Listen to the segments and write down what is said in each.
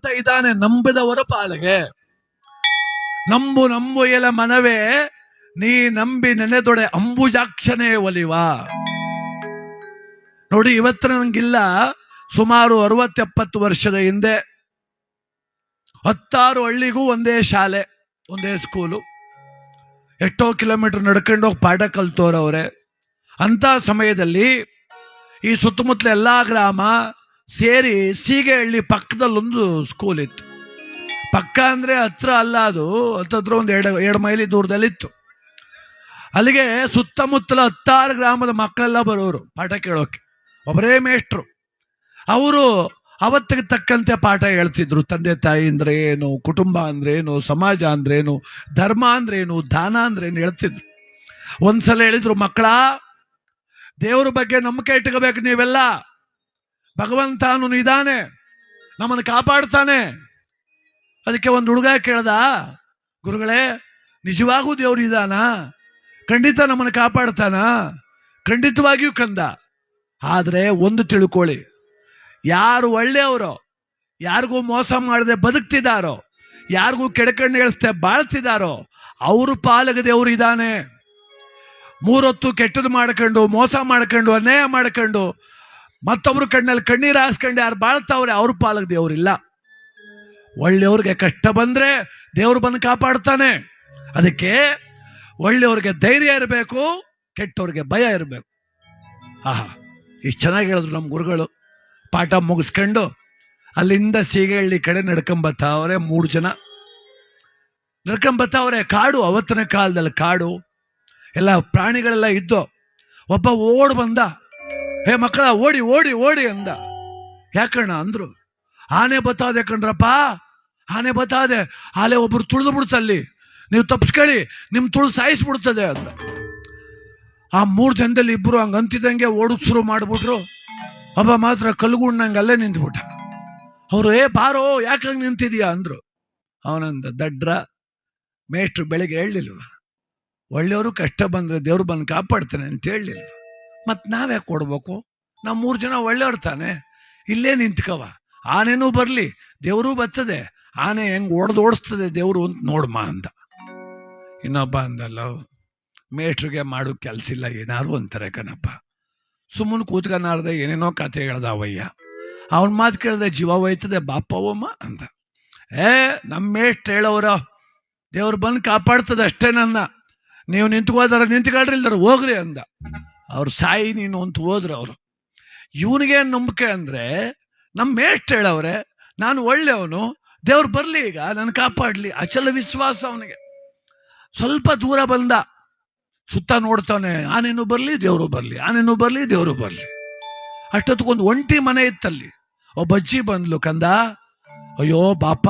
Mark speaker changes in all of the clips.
Speaker 1: ಭಗವಂತ ಇದ್ದಾನೆ ನಂಬಿದವರ ಪಾಲಿಗೆ. ನಂಬು ನಂಬು ಎಲ ಮನವೇ, ನೀ ನಂಬಿ ನೆನೆದೊಡೆ ಅಂಬುಜಾಕ್ಷನೇ ಒಲಿವ. ನೋಡಿ ಇವತ್ತು ನಂಗಿಲ್ಲ, ಸುಮಾರು ಅರವತ್ತೆಪ್ಪತ್ತು ವರ್ಷದ ಹಿಂದೆ ಹತ್ತಾರು ಹಳ್ಳಿಗೂ ಒಂದೇ ಶಾಲೆ, ಒಂದೇ ಸ್ಕೂಲು. ಎಷ್ಟೋ ಕಿಲೋಮೀಟರ್ ನಡ್ಕೊಂಡು ಹೋಗಿ ಪಾಠ ಕಲ್ತೋರವ್ರೆ ಅಂತ ಸಮಯದಲ್ಲಿ ಈ ಸುತ್ತಮುತ್ತಲ ಎಲ್ಲಾ ಗ್ರಾಮ ಸೇರಿ ಸೀಗೆಹಳ್ಳಿ ಪಕ್ಕದಲ್ಲೊಂದು ಸ್ಕೂಲ್ ಇತ್ತು. ಪಕ್ಕ ಅಂದ್ರೆ ಹತ್ರ ಅಲ್ಲ ಅದು, ಹತ್ತತ್ರ ಒಂದು ಎರಡು ಎರಡು ಮೈಲಿ ದೂರದಲ್ಲಿತ್ತು. ಅಲ್ಲಿಗೆ ಸುತ್ತಮುತ್ತಲ ಹತ್ತಾರು ಗ್ರಾಮದ ಮಕ್ಕಳೆಲ್ಲ ಬರೋರು, ಪಾಠ ಕೇಳೋಕೆ. ಒಬ್ಬರೇ ಮೇಷ್ಟ್ರು. ಅವರು ಅವತ್ತಿಗೆ ತಕ್ಕಂತೆ ಪಾಠ ಹೇಳ್ತಿದ್ರು. ತಂದೆ ತಾಯಿ ಅಂದ್ರೆ ಏನು, ಕುಟುಂಬ ಅಂದ್ರೆ ಏನು, ಸಮಾಜ ಅಂದ್ರೆ ಏನು, ಧರ್ಮ ಅಂದ್ರೆ ಏನು, ದಾನ ಅಂದ್ರೆ ಏನು ಹೇಳ್ತಿದ್ರು. ಒಂದ್ಸಲ ಹೇಳಿದ್ರು, ಮಕ್ಕಳ, ದೇವ್ರ ಬಗ್ಗೆ ನಂಬಿಕೆ ಇಟ್ಕೋಬೇಕು ನೀವೆಲ್ಲ. ಭಗವಂತನು ಇದ್ದಾನೆ. ನಮ್ಮನ್ನು ಕಾಪಾಡ್ತಾನೆ. ಅದಕ್ಕೆ ಒಂದು ಹುಡುಗ ಕೇಳ್ದ, ಗುರುಗಳೇ, ನಿಜವಾಗೂ ದೇವ್ರು ಇದಾನ ಖಂಡಿತ ನಮ್ಮನ್ನು ಕಾಪಾಡ್ತಾನ? ಖಂಡಿತವಾಗಿಯೂ ಕಂದ. ಆದರೆ ಒಂದು ತಿಳ್ಕೊಳ್ಳಿ, ಯಾರು ಒಳ್ಳೆಯವರು, ಯಾರಿಗೂ ಮೋಸ ಮಾಡದೆ ಬದುಕ್ತಿದ್ದಾರೋ, ಯಾರಿಗೂ ಕೆಡಕಣ್ಣು ಹೇಳ್ತೆ ಬಾಳ್ತಿದ್ದಾರೋ, ಅವರು ಪಾಲಕ ದೇವ್ರು ಇದ್ದಾನೆ. ಮೂರೊತ್ತು ಕೆಟ್ಟದ್ದು ಮಾಡ್ಕೊಂಡು, ಮೋಸ ಮಾಡ್ಕೊಂಡು, ಅನ್ಯಾಯ ಮಾಡ್ಕೊಂಡು ಮತ್ತೊಬ್ರು ಕಣ್ಣಲ್ಲಿ ಕಣ್ಣೀರು ಹಾಸ್ಕೊಂಡು ಯಾರು ಬಾಳ್ತಾವ್ರೆ, ಅವ್ರ ಪಾಲಕ ದೇವ್ರಿಲ್ಲ. ಒಳ್ಳೆಯವ್ರಿಗೆ ಕಷ್ಟ ಬಂದ್ರೆ ದೇವ್ರು ಬಂದು ಕಾಪಾಡ್ತಾನೆ. ಅದಕ್ಕೆ ಒಳ್ಳೆಯವ್ರಿಗೆ ಧೈರ್ಯ ಇರಬೇಕು, ಕೆಟ್ಟವ್ರಿಗೆ ಭಯ ಇರಬೇಕು. ಆಹಾ, ಇಷ್ಟು ಚೆನ್ನಾಗಿ ಹೇಳಿದ್ರು ನಮ್ಮ ಗುರುಗಳು. ಪಾಠ ಮುಗಿಸ್ಕೊಂಡು ಅಲ್ಲಿಂದ ಸೀಗಹಳ್ಳಿ ಕಡೆ ನಡ್ಕೊಂಬತ್ತವ್ರೆ ಮೂರು ಜನ. ನಡ್ಕೊಂಬತ್ತವ್ರೆ ಕಾಡು, ಅವತ್ತಿನ ಕಾಲದಲ್ಲಿ ಕಾಡು. ಎಲ್ಲ ಪ್ರಾಣಿಗಳೆಲ್ಲ ಇದ್ದು ಒಬ್ಬ ಓಡ್ ಬಂದ. ಹೇ ಮಕ್ಕಳ, ಓಡಿ ಓಡಿ ಓಡಿ ಅಂದ. ಯಾಕಣ್ಣ ಅಂದ್ರು, ಆನೆ ಬತ್ತಾದೆ ಕಣ್ರಪ್ಪ, ಆನೆ ಬತ್ತಾದೆ. ಆಲೆ ಒಬ್ರು ತುಳಿದು ಬಿಡ್ತಲ್ಲಿ. ನೀವು ತಪ್ಪಿಸ್ಕೊಳ್ಳಿ ನಿಮ್ ತುಳಿದು ಸಾಯಿಸ್ಬಿಡ್ತದೆ ಅಂದ ಆ ಮೂರು ಜನದಲ್ಲಿ ಇಬ್ರು ಹಂಗ ಅಂತಿದಂಗೆ ಓಡಕ್ ಶುರು ಮಾಡ್ಬಿಟ್ರು. ಒಬ್ಬ ಮಾತ್ರ ಕಲ್ಗುಣ್ಣಂಗೆ ಅಲ್ಲೇ ನಿಂತ್ಬಿಟ್ಟ. ಅವರು, ಏ, ಬಾರೋ ಯಾಕಂಗ್ ನಿಂತಿದ್ಯಾ? ಅಂದ್ರು. ಅವನಂದ, ದಡ್ರ, ಮೇಷ್ಟ್ರು ಬೆಳಿಗ್ಗೆ ಹೇಳಲಿಲ್ವ ಒಳ್ಳೆಯವರು ಕಷ್ಟ ಬಂದ್ರೆ ದೇವ್ರು ಬಂದು ಕಾಪಾಡ್ತಾನೆ ಅಂತ ಹೇಳಲಿಲ್ವ ಮತ್ ನಾವ್ಯಾಕೆ ಕೊಡ್ಬೇಕು ನಾವು ಮೂರು ಜನ ಒಳ್ಳೆಯವ್ರು ತಾನೆ? ಇಲ್ಲೇ ನಿಂತ್ಕವ. ಆನೆನೂ ಬರ್ಲಿ, ದೇವರೂ ಬರ್ತದೆ. ಆನೆ ಹೆಂಗ್ ಓಡ್ದು ಓಡಿಸ್ತದೆ ದೇವ್ರು ಅಂತ ನೋಡ್ಮ ಅಂದ. ಇನ್ನೊಬ್ಬ ಅಂದಲ್ಲ, ಮೇಷ್ಟ್ರಿಗೆ ಮಾಡೋ ಕೆಲ್ಸ ಇಲ್ಲ ಏನಾರು ಅಂತಾರೆ ಕಣಪ್ಪ. ಸುಮ್ಮನೆ ಕೂತ್ಕೊಂಡಾರ್ದೆ ಏನೇನೋ ಕತೆ ಹೇಳ್ದ ಅವಯ್ಯ ಅವನ ಮಾತು ಕೇಳಿದ್ರೆ ಜೀವ ಹೋಯ್ತದೆ ಬಾಪವಮ್ಮ ಅಂದ. ಏ ನಮ್ಮ ಮೇಷ್ಟ್ರು ಹೇಳೋರ ದೇವ್ರು ಬಂದು ಕಾಪಾಡ್ತದೆ ಅಷ್ಟೇ ನನ್ನ. ನೀವು ನಿಂತ್ಕೋದಾರ ನಿಂತ್ಕೊಳ್ರಿ ಇಲ್ದಾರ, ಹೋಗ್ರಿ ಅಂದ. ಅವ್ರು ಸಾಯಿ ನೀನು ಅಂತ ಹೋದ್ರು ಅವರು. ಇವನಿಗೆ ನಂಬಿಕೆ ಅಂದ್ರೆ ನಮ್ಮ ಮೇಷ್ಟ್ ಹೇಳವ್ರೆ, ನಾನು ಒಳ್ಳೆಯವನು, ದೇವ್ರು ಬರಲಿ ಈಗ ನನ್ನ ಕಾಪಾಡ್ಲಿ, ಅಚಲ ವಿಶ್ವಾಸ ಅವನಿಗೆ. ಸ್ವಲ್ಪ ದೂರ ಬಂದ, ಸುತ್ತ ನೋಡ್ತಾನೆ, ಆನೇನು ಬರಲಿ, ದೇವರು ಬರಲಿ, ಆನೇನು ಬರಲಿ, ದೇವರು ಬರಲಿ. ಅಷ್ಟೊತ್ತಿಗೊಂದು ಒಂಟಿ ಮನೆ ಇತ್ತಲ್ಲಿ. ಒಬ್ಬ ಅಜ್ಜಿ ಬಂದ್ಲು, ಕಂದ, ಅಯ್ಯೋ, ಬಾಪ,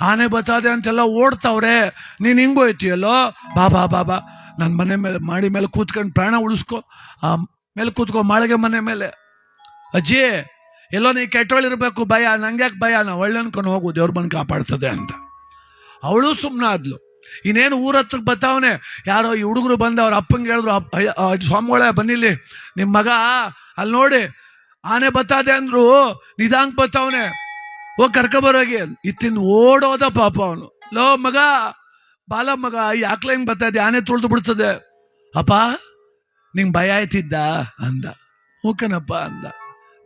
Speaker 1: ಆನೆ ಬತ್ತಾದೆ ಅಂತೆಲ್ಲ ಓಡ್ತಾವ್ರೆ, ನೀನು ಹಿಂಗೋಯ್ತೀಯಲ್ಲೋ ಬಾಬಾ ಬಾ ಬಾ ಬಾ. ನನ್ನ ಮನೆ ಮೇಲೆ, ಮಾಡಿ ಮೇಲೆ ಕೂತ್ಕೊಂಡು ಪ್ರಾಣ ಉಳಿಸ್ಕೊ, ಆ, ಮೇಲೆ ಕೂತ್ಕೊ ಮಾಳಿಗೆ ಮನೆ ಮೇಲೆ. ಅಜ್ಜಿ, ಎಲ್ಲೋ ನೀ ಕೆಟ್ಟೋಳಿರ್ಬೇಕು ಭಯ ನಂಗ್ಯಾಕೆ ಭಯ? ನಾ ಒಳ್ಳೆ ಅನ್ಕೊಂಡು ಹೋಗು, ದೇವ್ರ ಬಂದು ಕಾಪಾಡ್ತದೆ ಅಂತ. ಅವಳು ಸುಮ್ಮನಾದ್ಲು ಇನ್ನೇನು ಊರ ಹತ್ರಕ್ಕೆ ಬರ್ತಾವನೆ? ಯಾರೋ ಈ ಹುಡುಗರು ಬಂದು ಅವ್ರ ಅಪ್ಪಂಗೆ ಹೇಳಿದ್ರು, ಅಪ್ಪ ಸ್ವಾಮಿಗಳೇ, ಬನ್ನಿಲ್ಲಿ. ನಿಮ್ಮ ಮಗ ಅಲ್ಲಿ ನೋಡಿ, ಆನೆ ಬತ್ತಾದೆ ಅಂದ್ರು ನಿಧಾಂಕ್ ಬತ್ತಾವನೆ. ಹೋಗಿ ಕರ್ಕೊಬರೋಗಿ ಇತ್ತಿಂದ ಓಡೋದ ಪಾಪ ಅವನು. ಲೋ ಮಗ ಬಾಲ ಮಗ ಯಾಕ್ಲ ಹಿಂಗ್ ಇದೆ? ಆನೆ ತೊಳೆದು ಬಿಡ್ತದೆ. ಅಪ್ಪ, ನಿಂಗ್ ಭಯ ಆಯ್ತಿದ್ದ? ಅಂದ. ಹೂಕನಪ್ಪ ಅಂದ.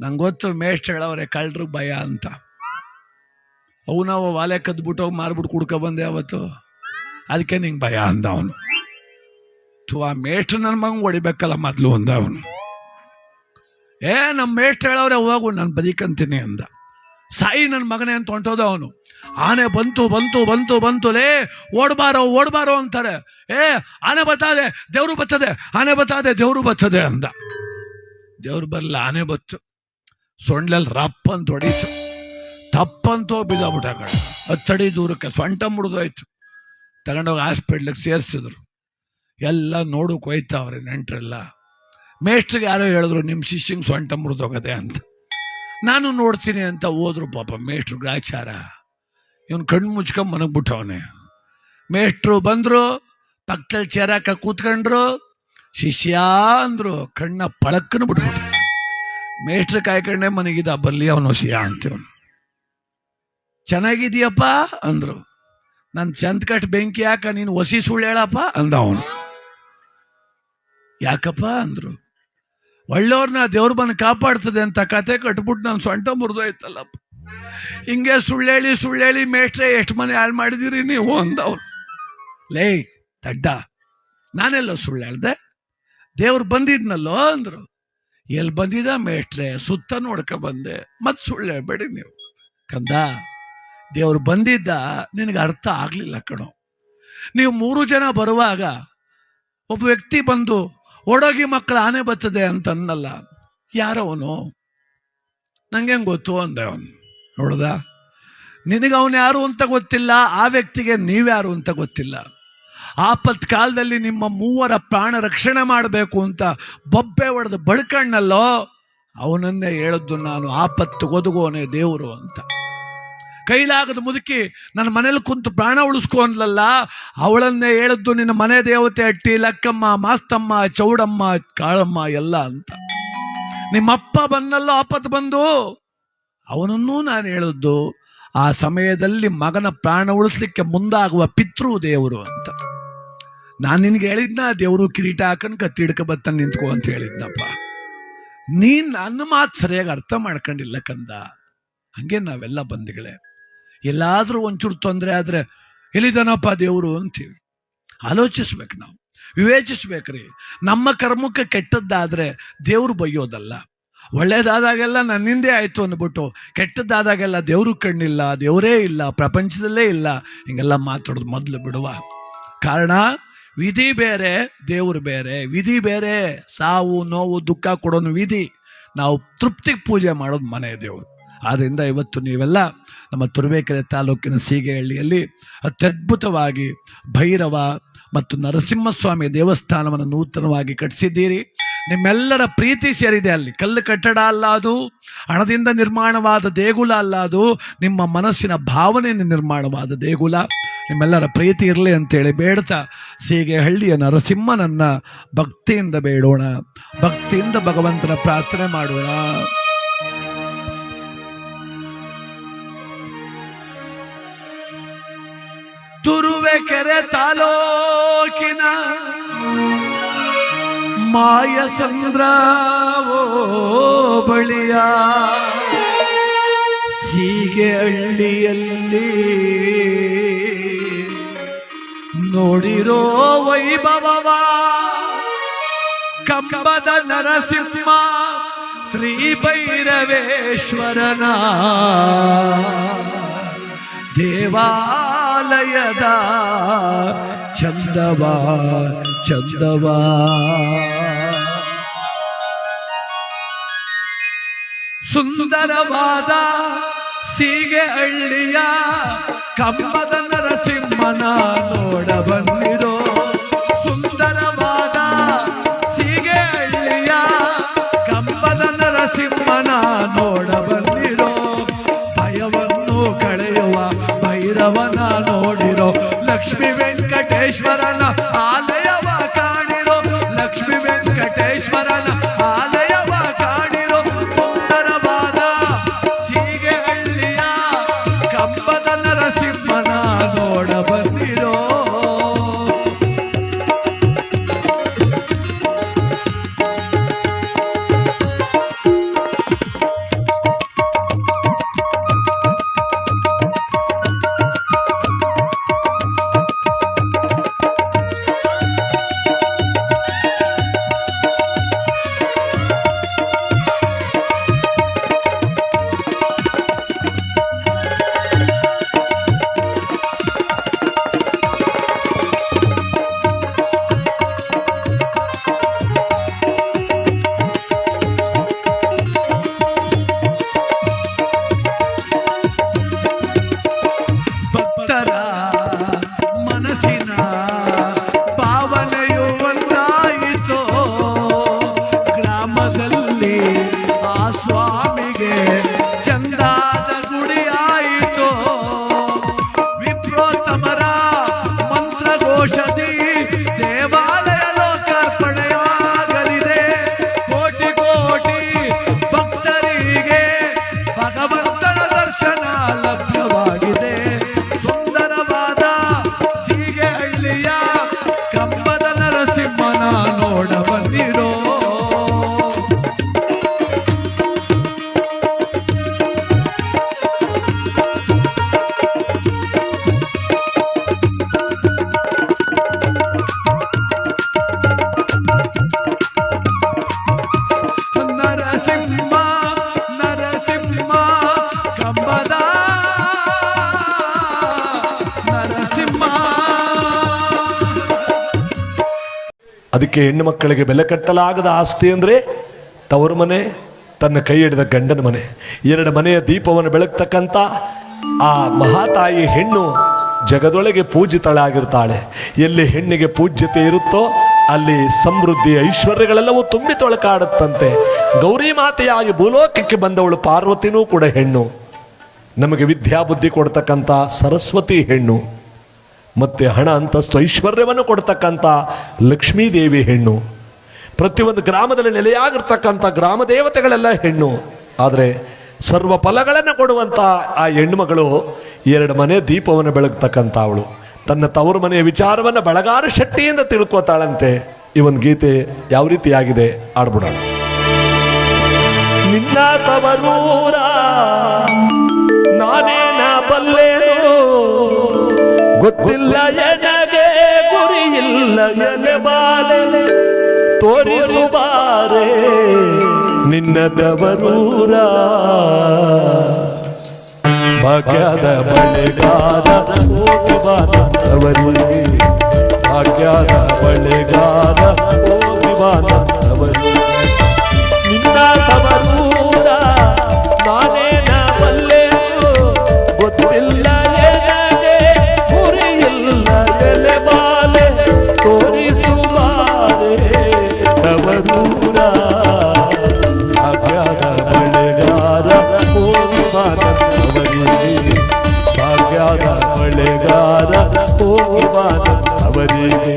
Speaker 1: ನಂಗೆ ಗೊತ್ತು ಮೇಷ್ಟ್ರು ಹೇಳವ್ರೆ ಕಳ್ರು ಭಯ ಅಂತ. ಅವು ನಾವು ವಾಲೆ ಕದ್ಬಿಟ್ಟು ಮಾರ್ಬಿಟ್ಟು ಕುಡ್ಕೊ ಬಂದೆ ಅವತ್ತು. ಅದಕ್ಕೆ ನಿಂಗೆ ಭಯ ಅಂದ ಅವನು. ತು ಆ ಮೇಷ್ಟ್ರು ನನ್ನ ಹೊಡಿಬೇಕಲ್ಲ ಮೊದ್ಲು ಅಂದ ಅವನು. ಏ ನಮ್ಮ ಮೇಷ್ಟ್ರು ಹೇಳವ್ರೆ ಹೋಗು, ನಾನು ಬದುಕಂತೀನಿ ಅಂದ. ಸಾಯಿ ನನ್ನ ಮಗನೇ ಅಂತ ಹೊಂಟೋದ ಅವನು. ಆನೆ ಬಂತು ಬಂತು ಬಂತು ಬಂತು ಲೇ ಓಡ್ಬಾರೋ ಓಡ್ಬಾರೋ ಅಂತಾರೆ. ಏ, ಆನೆ ಬತ್ತದೆ, ದೇವರು ಬತ್ತದೆ, ಆನೆ ಬತ್ತದೆ, ದೇವರು ಬತ್ತದೆ ಅಂದ. ದೇವ್ರು ಬರಲ್ಲ ಆನೆ ಬತ್ತು. ಸೊಂಡ್ಲಲ್ಲಿ ರಪ್ಪ ಅಂತ ಹೊಡೀತು. ತಪ್ಪಂತೋ ಬಿದ್ದಾಬಿಟ್ಟ ಕಡೆ ಹತ್ತಡಿ ದೂರಕ್ಕೆ ಸೊಂಟ ಮುರಿದೋಯ್ತು. ತಗೊಂಡೋಗಿ ಹಾಸ್ಪಿಟ್ಲಿಗೆ ಸೇರಿಸಿದ್ರು. ಎಲ್ಲ ನೋಡು ಕೊಯ್ತ ಅವ್ರೆ ನೆಂಟ್ರೆಲ್ಲ. ಮೇಷ್ಟ್ರಿಗೆ ಯಾರೋ ಹೇಳಿದ್ರು ನಿಮ್ಮ ಶಿಷ್ಯಂಗೆ ಸೊಂಟ ಮುರಿದೋಗದೆ ಅಂತ. ನಾನು ನೋಡ್ತೀನಿ ಅಂತ ಹೋದ್ರು ಪಾಪ ಮೇಷ್ಟ್ರು ಗ್ರಾಚಾರ ಇವನ್ ಕಣ್ಣು ಮುಚ್ಕೊಂಡು ಮನಗ್ಬಿಟ್ಟವನೆ ಮೇಷ್ಟ್ರು ಬಂದರು ಪಕ್ಕದಲ್ಲಿ ಚೇರಾಕ ಕೂತ್ಕೊಂಡ್ರು, ಶಿಷ್ಯ ಅಂದರು, ಕಣ್ಣ ಪಳಕ್ಕನ್ನು ಬಿಟ್ಬಿಟ್ರು. ಮೇಷ್ಟ್ರು ಕಾಯ್ಕೊಂಡೆ ಮನಗಿದ ಬರ್ಲಿ ಅವನು ಶಿಯ ಅಂತೇವನು. ಚೆನ್ನಾಗಿದೆಯಪ್ಪ ಅಂದರು. ನನ್ನ ಚಂದ ಕಟ್ ಬೆಂಕಿ ಯಾಕ ನೀನು ಒಸಿ ಸುಳ್ಳೇಳಪ್ಪ ಅಂದ ಅವನು ಯಾಕಪ್ಪ ಅಂದರು. ಒಳ್ಳೆಯವ್ರನ್ನ ದೇವ್ರ ಬಂದು ಕಾಪಾಡ್ತದೆ ಅಂತ ಕತೆ ಕಟ್ಬಿಟ್ಟು ನಾನು ಸೊಂಟ ಮುರಿದೋಯ್ತಲ್ಲಪ್ಪ. ಹಿಂಗೆ ಸುಳ್ಳೇಳಿ ಸುಳ್ಳೇಳಿ ಮೇಷ್ಟ್ರೆ ಎಷ್ಟು ಮನೆ ಹಾಳು ಮಾಡಿದಿರಿ ನೀವು ಅಂದವ್ರು. ಲೇ ತಡ್ಡ ನಾನೆಲ್ಲ ಸುಳ್ಳು ಹೇಳ್ದೆ? ದೇವ್ರು ಬಂದಿದ್ನಲ್ಲೋ ಅಂದ್ರು. ಎಲ್ಲಿ ಬಂದಿದ ಮೇಷ್ಟ್ರೆ ಸುತ್ತ ನೋಡ್ಕ ಬಂದೆ. ಮತ್ತೆ ಸುಳ್ಳು ಹೇಳ್ಬೇಡಿ ನೀವು. ಕಂದ, ದೇವ್ರು ಬಂದಿದ್ದ ನಿನಗೆ ಅರ್ಥ ಆಗ್ಲಿಲ್ಲ ಕಣೋ. ನೀವು ಮೂರು ಜನ ಬರುವಾಗ ಒಬ್ಬ ವ್ಯಕ್ತಿ ಬಂದು ಒಡಗಿ ಮಕ್ಕಳು ಆನೆ ಬತ್ತದೆ ಅಂತ ಅನ್ನಲ್ಲ ಯಾರವನು? ನಂಗೆ ಗೊತ್ತು ಅಂದೆ ಅವನು. ನೋಡ್ದ? ನಿನಗೆ ಅವನು ಯಾರು ಅಂತ ಗೊತ್ತಿಲ್ಲ, ಆ ವ್ಯಕ್ತಿಗೆ ನೀವ್ಯಾರು ಅಂತ ಗೊತ್ತಿಲ್ಲ. ಆಪತ್ ಕಾಲದಲ್ಲಿ ನಿಮ್ಮ ಮೂವರ ಪ್ರಾಣ ರಕ್ಷಣೆ ಮಾಡಬೇಕು ಅಂತ ಬೊಬ್ಬೆ ಒಡೆದು ಬಡ್ಕಣ್ಣಲ್ಲೋ, ಅವನನ್ನೇ ಹೇಳದ್ದು ನಾನು, ಆಪತ್ತು ಒದಗೋನೆ ದೇವರು ಅಂತ. ಕೈಲಾಗದ ಮುದುಕಿ, ನನ್ನ ಮನೇಲಿ ಕುಂತು ಪ್ರಾಣ ಉಳಿಸ್ಕೋ ಅಂದ್ಲಲ್ಲ, ಅವಳನ್ನೇ ಹೇಳಿದ್ದು ನಿನ್ನ ಮನೆ ದೇವತೆ ಅಟ್ಟಿ, ಲಕ್ಕಮ್ಮ, ಮಾಸ್ತಮ್ಮ, ಚೌಡಮ್ಮ, ಕಾಳಮ್ಮ, ಎಲ್ಲ ಅಂತ. ನಿಮ್ಮಪ್ಪ ಬಂದಲ್ಲೋ ಆಪತ್ತು ಬಂದು? ಅವನನ್ನೂ ನಾನು ಹೇಳಿದ್ದು ಆ ಸಮಯದಲ್ಲಿ ಮಗನ ಪ್ರಾಣ ಉಳಿಸ್ಲಿಕ್ಕೆ ಮುಂದಾಗುವ ಪಿತೃ ದೇವರು ಅಂತ. ನಾನು ನಿನಗೆ ಹೇಳಿದ್ನ, ದೇವರು ಕಿರೀಟ ಹಾಕನ್ ಕತ್ತಿ ಹಿಡ್ಕ ಬತ್ತ ನಿಂತ್ಕೋ ಅಂತ ಹೇಳಿದ್ನಪ್ಪ. ನೀನ್ ನನ್ನ ಮಾತು ಸರಿಯಾಗಿ ಅರ್ಥ ಮಾಡ್ಕೊಂಡಿಲ್ಲ ಕಂದ. ಹಂಗೆ ನಾವೆಲ್ಲ ಬಂದಿಗಳೇ ಎಲ್ಲಾದರೂ ಒಂಚೂರು ತೊಂದರೆ ಆದ್ರೆ ಎಲ್ಲಿದ್ದಾನಪ್ಪ ದೇವರು ಅಂತೀವಿ. ಆಲೋಚಿಸ್ಬೇಕು ನಾವು. ವಿವೇಚಿಸ್ಬೇಕ್ರಿ. ನಮ್ಮ ಕರ್ಮಕ್ಕೆ ಕೆಟ್ಟದ್ದಾದ್ರೆ ದೇವ್ರು ಬೈಯೋದಲ್ಲ ಒಳ್ಳೇದಾದಾಗೆಲ್ಲ ನನ್ನಿಂದೇ ಆಯಿತು ಅಂದ್ಬಿಟ್ಟು ಕೆಟ್ಟದ್ದಾದಾಗೆಲ್ಲ ದೇವ್ರ ಕಣ್ಣಿಲ್ಲ, ದೇವರೇ ಇಲ್ಲ, ಪ್ರಪಂಚದಲ್ಲೇ ಇಲ್ಲ, ಹಿಂಗೆಲ್ಲ ಮಾತಾಡೋದು ಮೊದಲು ಬಿಡುವ. ಕಾರಣ, ವಿಧಿ ಬೇರೆ, ದೇವ್ರು ಬೇರೆ. ವಿಧಿ ಬೇರೆ, ಸಾವು, ನೋವು, ದುಃಖ ಕೊಡೋನು ವಿಧಿ. ನಾವು ತೃಪ್ತಿಗೆ ಪೂಜೆ ಮಾಡೋದು ಮನೆ ದೇವರು. ಆದ್ರಿಂದ ಇವತ್ತು ನೀವೆಲ್ಲ ನಮ್ಮ ತುರುವೇಕೆರೆ ತಾಲೂಕಿನ ಸೀಗೆಹಳ್ಳಿಯಲ್ಲಿ ಅತ್ಯದ್ಭುತವಾಗಿ ಭೈರವ ಮತ್ತು ನರಸಿಂಹಸ್ವಾಮಿ ದೇವಸ್ಥಾನವನ್ನು ನೂತನವಾಗಿ ಕಟ್ಟಿಸಿದ್ದೀರಿ. ನಿಮ್ಮೆಲ್ಲರ ಪ್ರೀತಿ ಸೇರಿದೆ ಅಲ್ಲಿ. ಕಲ್ಲು ಕಟ್ಟಡ ಅಲ್ಲ ಅದು, ಹಣದಿಂದ ನಿರ್ಮಾಣವಾದ ದೇಗುಲ ಅಲ್ಲ ಅದು, ನಿಮ್ಮ ಮನಸ್ಸಿನ ಭಾವನೆಯಿಂದ ನಿರ್ಮಾಣವಾದ ದೇಗುಲ. ನಿಮ್ಮೆಲ್ಲರ ಪ್ರೀತಿ ಇರಲಿ ಅಂತೇಳಿ ಬೇಡ್ತಾ, ಸೀಗೆಹಳ್ಳಿಯ ನರಸಿಂಹನನ್ನ ಭಕ್ತಿಯಿಂದ ಬೇಡೋಣ. ಭಕ್ತಿಯಿಂದ ಭಗವಂತನ ಪ್ರಾರ್ಥನೆ ಮಾಡೋಣ. ತುರುವೆಕೆರೆ ತಾಲೂಕಿನ ಮಾಯಸಂದ್ರ ಬಳಿಯ. ಸೀಗೆ ಹಳ್ಳಿಯಲ್ಲಿ ನೋಡಿರೋ ವೈಭವವ ಕಂಬದ ನರಸಿಂಹ ಶ್ರೀ ಭೈರವೇಶ್ವರನ. ದೇವಾಲಯದ ಚಂದವ ಚಂದವ. ಸುಂದರವಾದ ಸೀಗೆ ಹಳ್ಳಿಯ ಕಂಬದ ನರಸಿಂಹನ ನೋಡ ಬಂದಿರೋ. ಸುಂದರವಾದ ಸೀಗೆ ಹಳ್ಳಿಯ ಕಂಬದ ನರಸಿಂಹನ ನೋಡ ಬಂದಿರೋ. ಭಯವನ್ನು ಕಳೆಯುವ ಭೈರವನ ನೋಡಿರೋ ಲಕ್ಷ್ಮೀ Sarveşvara
Speaker 2: ಅದಕ್ಕೆ ಹೆಣ್ಣು ಮಕ್ಕಳಿಗೆ ಬೆಲೆ ಕಟ್ಟಲಾಗದ ಆಸ್ತಿ ಅಂದರೆ ತವರು ಮನೆ, ತನ್ನ ಕೈ ಹಿಡಿದ ಗಂಡನ ಮನೆ. ಎರಡು ಮನೆಯ ದೀಪವನ್ನು ಬೆಳಗ್ತಕ್ಕಂಥ ಆ ಮಹಾತಾಯಿ ಹೆಣ್ಣು ಜಗದೊಳಗೆ ಪೂಜಿತಳಾಗಿರ್ತಾಳೆ. ಎಲ್ಲಿ ಹೆಣ್ಣಿಗೆ ಪೂಜ್ಯತೆ ಇರುತ್ತೋ ಅಲ್ಲಿ ಸಮೃದ್ಧಿ ಐಶ್ವರ್ಯಗಳೆಲ್ಲವೂ ತುಂಬಿ ತೊಳಕಾಡುತ್ತಂತೆ ಗೌರಿ ಮಾತೆಯಾಗಿ ಭೂಲೋಕಕ್ಕೆ ಬಂದವಳು ಪಾರ್ವತಿನೂ ಕೂಡ ಹೆಣ್ಣು. ನಮಗೆ ವಿದ್ಯಾಬುದ್ಧಿ ಕೊಡ್ತಕ್ಕಂಥ ಸರಸ್ವತಿ ಹೆಣ್ಣು. ಮತ್ತೆ ಹಣ ಅಂತಸ್ತು ಐಶ್ವರ್ಯವನ್ನು ಕೊಡ್ತಕ್ಕಂಥ ಲಕ್ಷ್ಮೀದೇವಿ ಹೆಣ್ಣು. ಪ್ರತಿಯೊಂದು ಗ್ರಾಮದಲ್ಲಿ ನೆಲೆಯಾಗಿರ್ತಕ್ಕಂಥ ಗ್ರಾಮ ದೇವತೆಗಳೆಲ್ಲ ಹೆಣ್ಣು. ಆದರೆ ಸರ್ವ ಫಲಗಳನ್ನು ಕೊಡುವಂಥ ಆ ಹೆಣ್ಮಗಳು ಎರಡು ಮನೆ ದೀಪವನ್ನು ಬೆಳಗ್ತಕ್ಕಂಥ ಅವಳು. ತನ್ನ ತವರು ಮನೆಯ ವಿಚಾರವನ್ನು ಬಳಗಾರ ಶಟ್ಟಿಯಿಂದ ತಿಳ್ಕೋತಾಳಂತೆ. ಈ ಒಂದು ಗೀತೆ ಯಾವ ರೀತಿಯಾಗಿದೆ ಆಡ್ಬಿಡೋಣ ನಿನ್ನ ತವರೂರ ಬಲ್ಲೆನು ಗೊತ್ತಿಲ್ಲ ಎನಗೆ ಗುರಿ ಇಲ್ಲ ಎನೆ ಬಾಲೆ ತೋರಿಸುವಾರೆ ನಿನ್ನ ದವರೂರ ಭಾಗ್ಯದ ಬಳೆಗಾರ ಹೋಗುವಾರ ಅವರಿಗೆ. ಭಾಗ್ಯದ ಬಳೆಗಾರ ಹೋಗುವಾರ ಹೋಗುವಾರ ಅವರಿಗೆ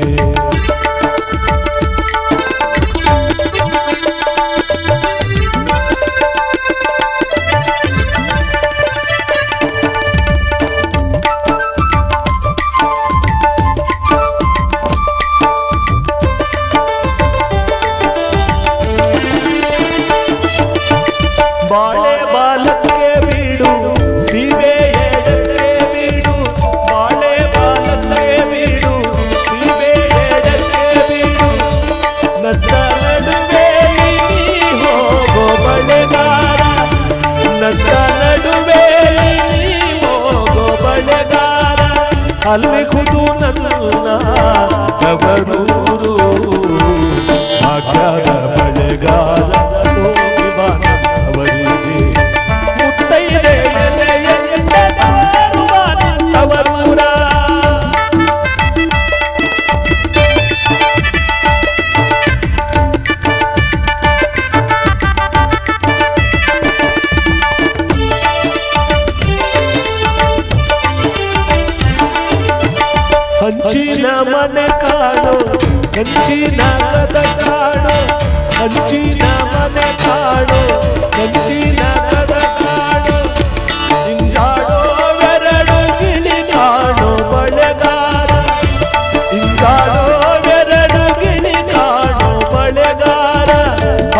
Speaker 2: ಅಲ್ಲಿ ಖುದು ನನ್ನ ತವರೂರು ಭಾಗ್ಯದ ಬಳೆಗಾರ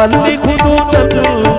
Speaker 2: ಅಲ್ಲಿ ಕುದು ನನ್ನ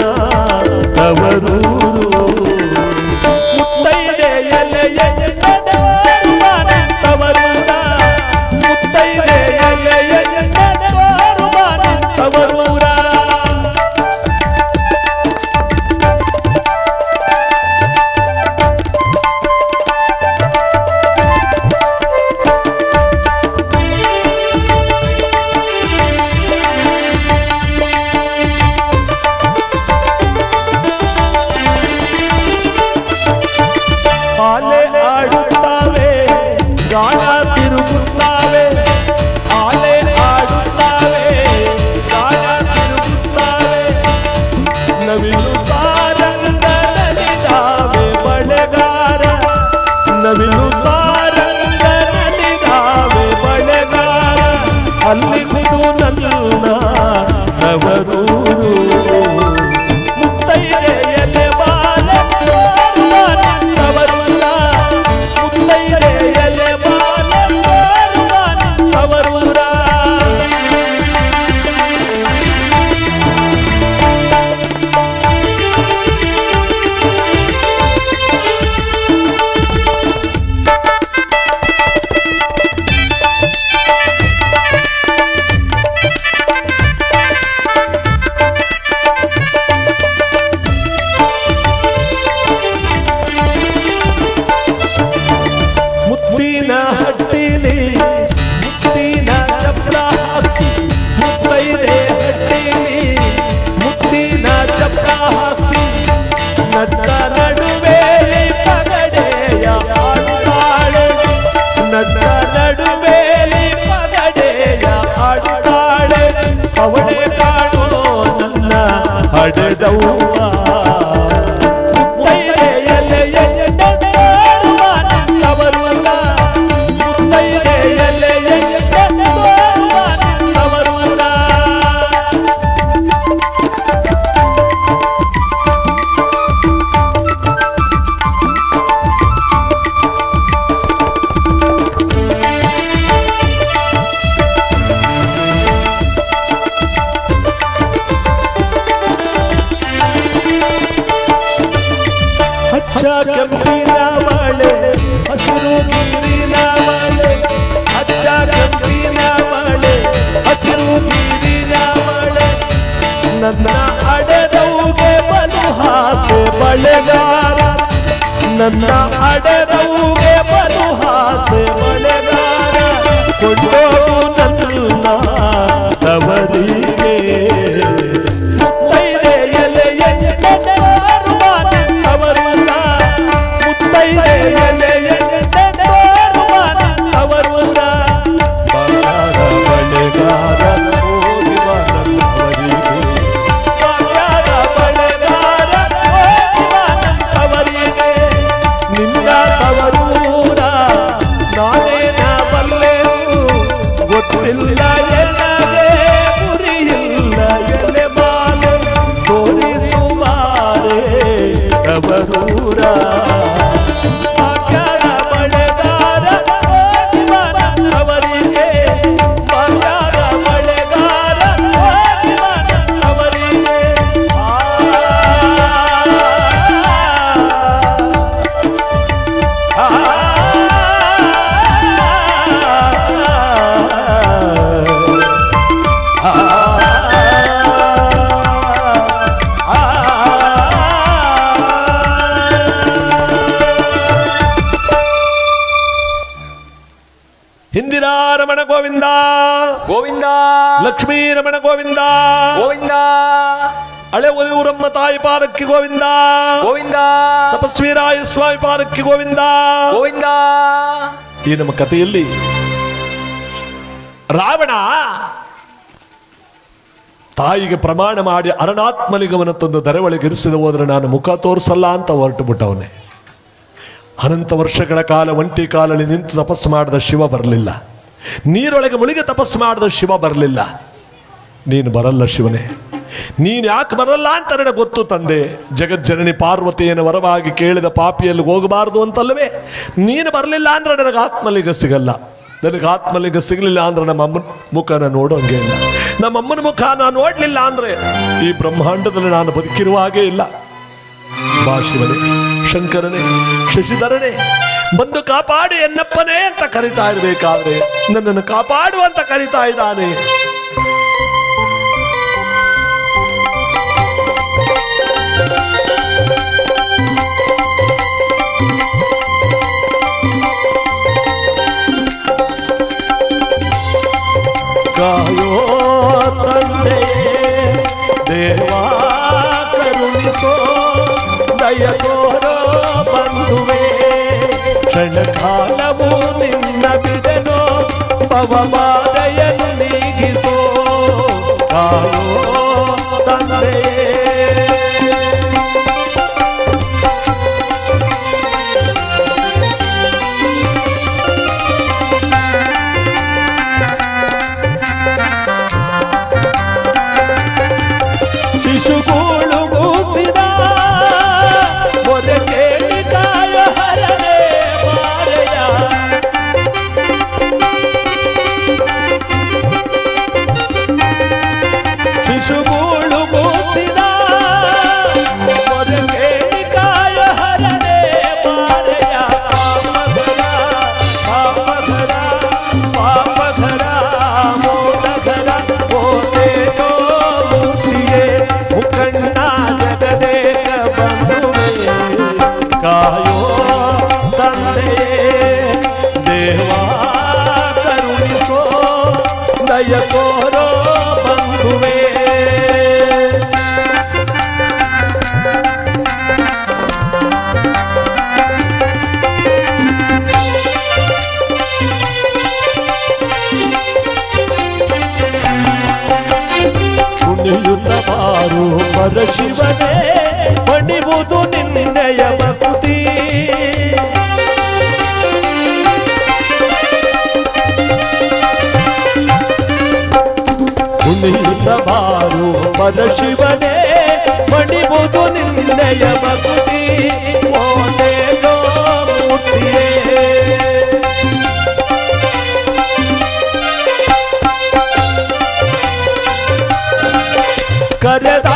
Speaker 2: ಸವಿನುಸಾರ ನಾವೆ ಬಳೆದ ಅಲ್ಲಿ ನನ್ನ ತವರು ನನ್ನ ಲಕ್ಷ್ಮೀ ರಮಣ ಗೋವಿಂದ.
Speaker 3: ಗೋವಿಂದ.
Speaker 2: ಹಳೆ ಒಲಿಯೂರಮ್ಮ ತಾಯಿ ಪಾದಕ್ಕೆ ಗೋವಿಂದ.
Speaker 3: ಗೋವಿಂದ.
Speaker 2: ತಪಸ್ವೀರಾಯ ಸ್ವಾಮಿ ಪಾದಕ್ಕೆ ಗೋವಿಂದ.
Speaker 3: ಗೋವಿಂದ.
Speaker 2: ಈ ನಮ್ಮ ಕಥೆಯಲ್ಲಿ ರಾವಣ ತಾಯಿಗೆ ಪ್ರಮಾಣ ಮಾಡಿ ಅರಣಾತ್ಮಲಿಗವನ ತಂದು ಒಳಗೆ ಇರಿಸಿದ ಹೋದ್ರೆ ನಾನು ಮುಖ ತೋರಿಸಲ್ಲ ಅಂತ ಹೊರಟು ಬಿಟ್ಟವನೇ. ಅನಂತ ವರ್ಷಗಳ ಕಾಲ ಒಂಟಿ ಕಾಲಲ್ಲಿ ನಿಂತು ತಪಸ್ಸು ಮಾಡಿದ ಶಿವ ಬರಲಿಲ್ಲ. ನೀರೊಳಗೆ ಮುಳುಗಿ ತಪಸ್ಸು ಮಾಡಿದ ಶಿವ ಬರಲಿಲ್ಲ. ನೀನು ಬರಲ್ಲ ಶಿವನೇ. ನೀನು ಯಾಕೆ ಬರಲ್ಲ ಅಂತ ನನಗೆ ಗೊತ್ತು ತಂದೆ. ಜಗಜ್ಜನನಿ ಪಾರ್ವತಿಯನ್ನು ವರವಾಗಿ ಕೇಳಿದ ಪಾಪಿಯಲ್ಲಿ ಹೋಗಬಾರದು ಅಂತಲ್ಲವೇ? ನೀನು ಬರಲಿಲ್ಲ ಅಂದ್ರೆ ನನಗೆ ಆತ್ಮಲಿಂಗ ಸಿಗಲ್ಲ. ನನಗೆ ಆತ್ಮಲಿಂಗ ಸಿಗಲಿಲ್ಲ ಅಂದ್ರೆ ನಮ್ಮ ಅಮ್ಮನ ಮುಖನ ನೋಡೋಂಗೆ ಇಲ್ಲ. ನಮ್ಮ ಅಮ್ಮನ ಮುಖ ನಾನು ನೋಡ್ಲಿಲ್ಲ ಅಂದ್ರೆ ಈ ಬ್ರಹ್ಮಾಂಡದಲ್ಲಿ ನಾನು ಬದುಕಿರುವ ಹಾಗೆ ಇಲ್ಲ. ಬಾ ಶಿವನೇ, ಶಂಕರನೇ, ಶಶಿಧರನೇ ಬಂದು ಕಾಪಾಡಿ ಎನ್ನಪ್ಪನೇ ಅಂತ ಕರಿತಾ ಇರಬೇಕಾದ್ರೆ ನನ್ನನ್ನು ಕಾಪಾಡು ಅಂತ ಕರಿತಾ ಇದ್ದಾನೆ. ಕ್ಷಣಕಾಲವು ನಿನ್ನ ಬಿಡಲೋ ಪವಮಾದಯನ್ನು ತಿಳಿಯುತ್ತ ಬಾರು ಪರಶಿವನೇ ಪಡಿವುದು ನಿನ್ನೆಯ ಭಕ್ತಿ ಕುಣಿಯುತ್ತ ಬಾರು ಪರಶಿವನೇ ಪಡಿವುದು ನಿನ್ನೆಯ ಭಕ್ತಿ 打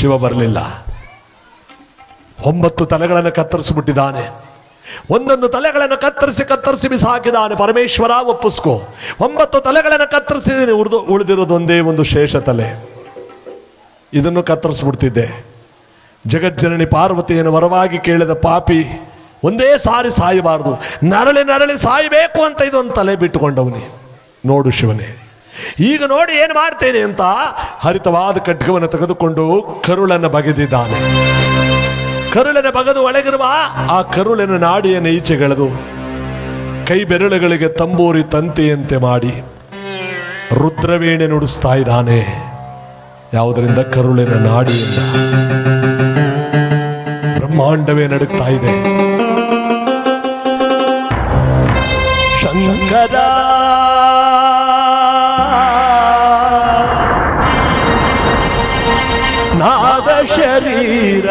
Speaker 2: ಶಿವ ಬರಲಿಲ್ಲ. ಒಂಬತ್ತು ತಲೆಗಳನ್ನು ಕತ್ತರಿಸಿಬಿಟ್ಟಿದ್ದಾನೆ. ಒಂದೊಂದು ತಲೆಗಳನ್ನು ಕತ್ತರಿಸಿ ಕತ್ತರಿಸಿ ಬಿಸಾಕಿದಾನೆ. ಪರಮೇಶ್ವರ, ಒಪ್ಪಿಸ್ಕೋ. ಒಂಬತ್ತು ತಲೆಗಳನ್ನು ಕತ್ತರಿಸಿದ್ದೀನಿ ಉಳಿದು ಉಳಿದಿರೋದು ಒಂದೇ ಒಂದು ಶೇಷ ತಲೆ. ಇದನ್ನು ಕತ್ತರಿಸ್ಬಿಡ್ತಿದ್ದೆ. ಜಗಜ್ಜನನಿ ಪಾರ್ವತಿಯನ್ನು ವರವಾಗಿ ಕೇಳಿದ ಪಾಪಿ, ಒಂದೇ ಸಾರಿ ಸಾಯಬಾರದು. ನರಳಿ ನರಳಿ ಸಾಯಬೇಕು ಅಂತ ಇದೊಂದು ತಲೆ ಬಿಟ್ಟುಕೊಂಡವನಿ. ನೋಡು ಶಿವನೇ. ಈಗ ನೋಡಿ ಏನು ಮಾಡ್ತೇನೆ ಅಂತ ಹರಿತವಾದ ಖಡ್ಗವನ್ನು ತೆಗೆದುಕೊಂಡು ಕರುಳನ್ನು ಬಗೆದಿದ್ದಾನೆ. ಕರುಳನ್ನು ಬಗದು ಒಳಗಿರುವ ಆ ಕರುಳಿನ ನಾಡಿಯನ್ನು ಈಚೆಗೆಳೆದು ಕೈ ಬೆರಳುಗಳಿಗೆ ತಂಬೂರಿ ತಂತಿಯಂತೆ ಮಾಡಿ ರುದ್ರವೀಣೆ ನುಡಿಸ್ತಾ ಇದ್ದಾನೆ. ಯಾವುದರಿಂದ ಕರುಳಿನ ನಾಡಿಯಿಂದ ಬ್ರಹ್ಮಾಂಡವೇ ನಡುಕ್ತಾ ಇದೆ. ಶಂಕರ. ನಾದ ಶರೀರ.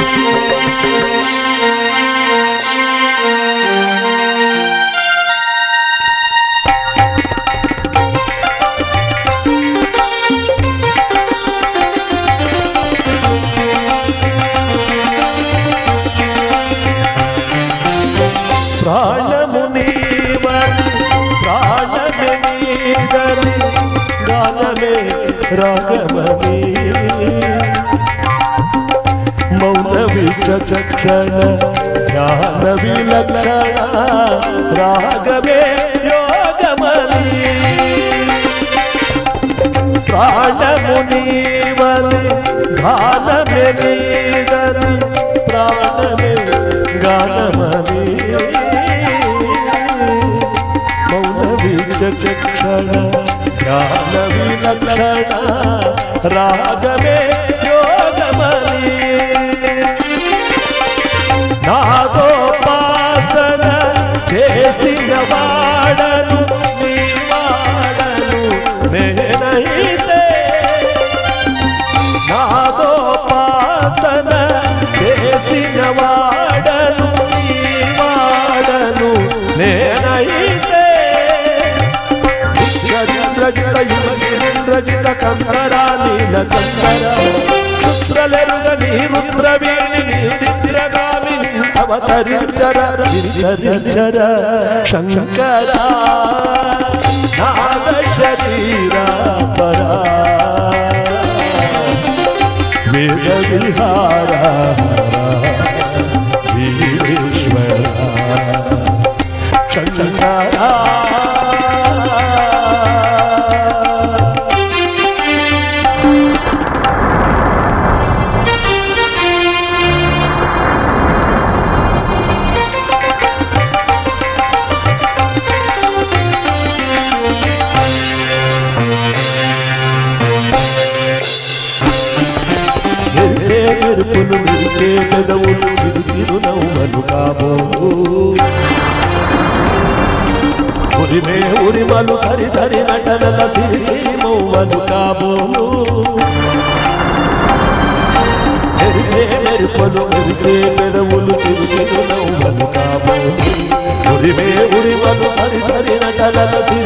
Speaker 2: ప్రాణము నీవని ప్రాణమే నీవని గానమే రాగమని మౌనవిచక్షణ ధ్యాన విలక్షణ రాగమే యోగమని. ప్రాణము నీవని గానమే నీవని మౌన విచక్షణ జ్ఞాన విలక్షణ రాగమే యోగమని నాదోపాసన చేసిన వాడను నీ వాడను నేనైతే నాదోపాసన చేసిన వాడు యువగిరింద్రజిత కంధరా నీల కంకర రుద్రలెరుగ నీ రుద్రవీణి నీ నిద్రగామి అవతరించర చర శంకరా నాద శరీర పరా వేద విహార మెరుపులు మెరిసే పెదవులు చిరుతిరు నవ్వలు ఉరిమే ఉరిమలు సరి సరి నటనల సిరి సిరి మౌవలు కాబోలు మెరిసే మెరుపలు మెరిసే పెదవులు చిరుతిరు నవ్వలు కాబోలు ఉరిమే ఉరిమలు సరి సరి నటనల సిరి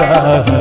Speaker 2: राहा